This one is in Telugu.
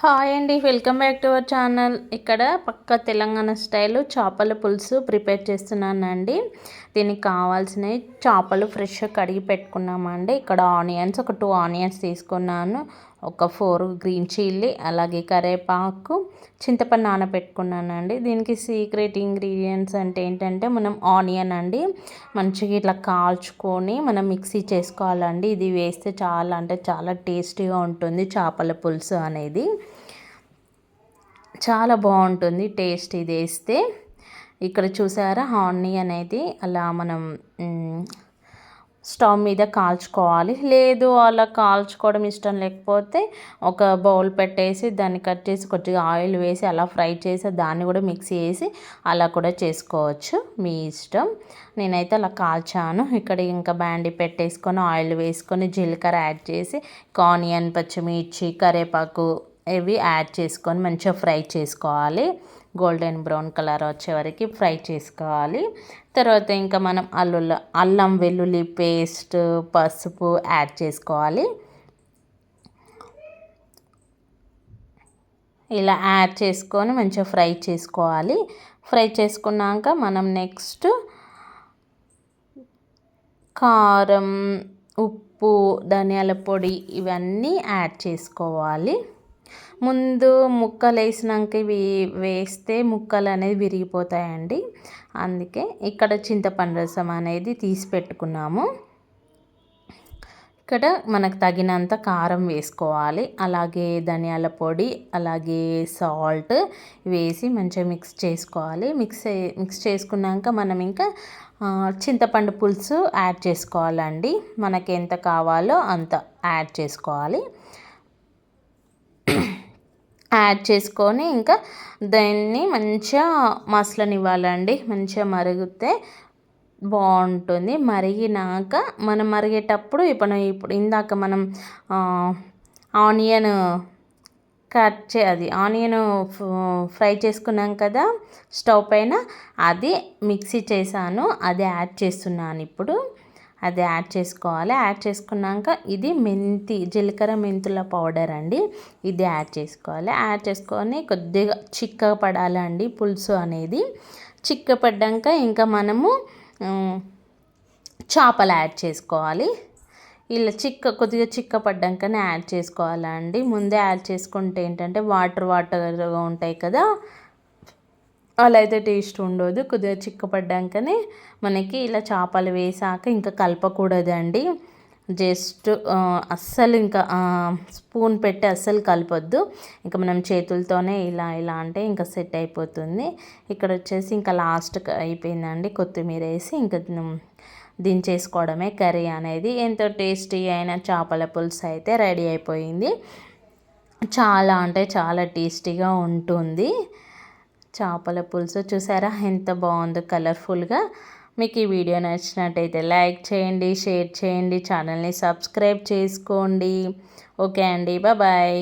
హాయ్ అండి welcome back to our channel. ఇక్కడ పక్క తెలంగాణ స్టైల్ చేపల పులుసు ప్రిపేర్ చేస్తున్నానండి. దీనికి కావాల్సినవి చేపలు ఫ్రెష్గా కడిగి పెట్టుకున్నామండి. ఇక్కడ ఆనియన్స్ ఒక టూ ఆనియన్స్ తీసుకున్నాను. ఒక ఫోర్ గ్రీన్ చిల్లీ అలాగే కరేపాకు చింతపండు నానబెట్టుకున్నానండి. దీనికి సీక్రెట్ ఇంగ్రీడియంట్స్ అంటే ఏంటంటే మనం ఆనియన్ అండి మంచిగా ఇట్లా కాల్చుకొని మనం మిక్సీ చేసుకోవాలండి. ఇది వేస్తే చాలా అంటే చాలా టేస్టీగా ఉంటుంది చేపల పులుసు అనేది. చాలా బాగుంటుంది టేస్ట్ ఇది వేస్తే. ఇక్కడ చూసారా ఆనియన్ అనేది అలా మనం స్టవ్ మీద కాల్చుకోవాలి. లేదు అలా కాల్చుకోవడం ఇష్టం లేకపోతే ఒక బౌల్ పెట్టేసి దాన్ని కట్ చేసి కొద్దిగా ఆయిల్ వేసి అలా ఫ్రై చేసి దాన్ని కూడా మిక్సీ వేసి అలా కూడా చేసుకోవచ్చు. మీ ఇష్టం. నేనైతే అలా కాల్చాను. ఇక్కడ ఇంకా బ్యాండీ పెట్టేసుకొని ఆయిల్ వేసుకొని జీలకర్ర యాడ్ చేసి ఆనియన్ పచ్చిమిర్చి కరివేపాకు ఇవి యాడ్ చేసుకొని మంచిగా ఫ్రై చేసుకోవాలి. గోల్డెన్ బ్రౌన్ కలర్ వచ్చే వరకు ఫ్రై చేసుకోవాలి. తర్వాత ఇంకా మనం అల్లుల అల్లం వెల్లుల్లి పేస్ట్ పసుపు యాడ్ చేసుకోవాలి. ఇలా యాడ్ చేసుకొని మంచిగా ఫ్రై చేసుకోవాలి. ఫ్రై చేసుకున్నాక మనం నెక్స్ట్ కారం ఉప్పు ధనియాల పొడి ఇవన్నీ యాడ్ చేసుకోవాలి. ముందు ముక్కలు వేసినాక ఇవి వేస్తే ముక్కలు అనేది విరిగిపోతాయండి. అందుకే ఇక్కడ చింతపండు రసం అనేది తీసి పెట్టుకున్నాము. ఇక్కడ మనకు తగినంత కారం వేసుకోవాలి. అలాగే ధనియాల పొడి అలాగే సాల్ట్ వేసి మంచిగా మిక్స్ చేసుకోవాలి. మిక్స్ మిక్స్ చేసుకున్నాక మనం ఇంకా చింతపండు పులుసు యాడ్ చేసుకోవాలండి. మనకి ఎంత కావాలో అంత యాడ్ చేసుకోవాలి. యాడ్ చేసుకొని ఇంకా దాన్ని మంచిగా మసలనివ్వాలండి. మంచిగా మరిగితే బాగుంటుంది. మరిగినాక మనం మరిగేటప్పుడు ఇప్పుడు ఇప్పుడు ఇందాక మనం ఆనియన్ కట్ చే అది ఆనియన్ ఫ్రై చేసుకున్నాం కదా స్టవ్ పైన అది మిక్సీ చేశాను అది యాడ్ చేస్తున్నాను ఇప్పుడు. అది యాడ్ చేసుకోవాలి. యాడ్ చేసుకున్నాక ఇది మెంతి జీలకర్ర మెంతుల పౌడర్ అండి. ఇది యాడ్ చేసుకోవాలి. యాడ్ చేసుకొని కొద్దిగా చిక్క పడాలండి పులుసు అనేది. చిక్క పడ్డాక ఇంకా మనము చేపలు యాడ్ చేసుకోవాలి. ఇలా చిక్క కొద్దిగా చిక్క పడ్డాకనే యాడ్ చేసుకోవాలండి. ముందే యాడ్ చేసుకుంటే ఏంటంటే వాటర్ వాటర్గా ఉంటాయి కదా. అలా అయితే టేస్ట్ ఉండదు. కొద్దిగా చిక్కపడ్డాకనే మనకి ఇలా చేపలు వేసాక ఇంకా కలపకూడదండి. జస్ట్ అస్సలు ఇంకా స్పూన్ పెట్టి అస్సలు కలపొద్దు. ఇంకా మనం చేతులతోనే ఇలా ఇలా అంటే ఇంకా సెట్ అయిపోతుంది. ఇక్కడ వచ్చేసి ఇంకా లాస్ట్ అయిపోయిందండి కొత్తిమీర వేసి ఇంకా దించేసుకోవడమే కర్రీ అనేది. ఎంతో టేస్టీ అయిన చేపల పులుసు అయితే రెడీ అయిపోయింది. చాలా అంటే చాలా టేస్టీగా ఉంటుంది. చేపల పులుసు చూసారా? ఎంత బాగుందో కలర్ఫుల్గా. మీకు ఈ వీడియో నచ్చినట్టయితే లైక్ చేయండి షేర్ చేయండి ఛానల్ని సబ్స్క్రైబ్ చేసుకోండి. ఓకే అండి బాయ్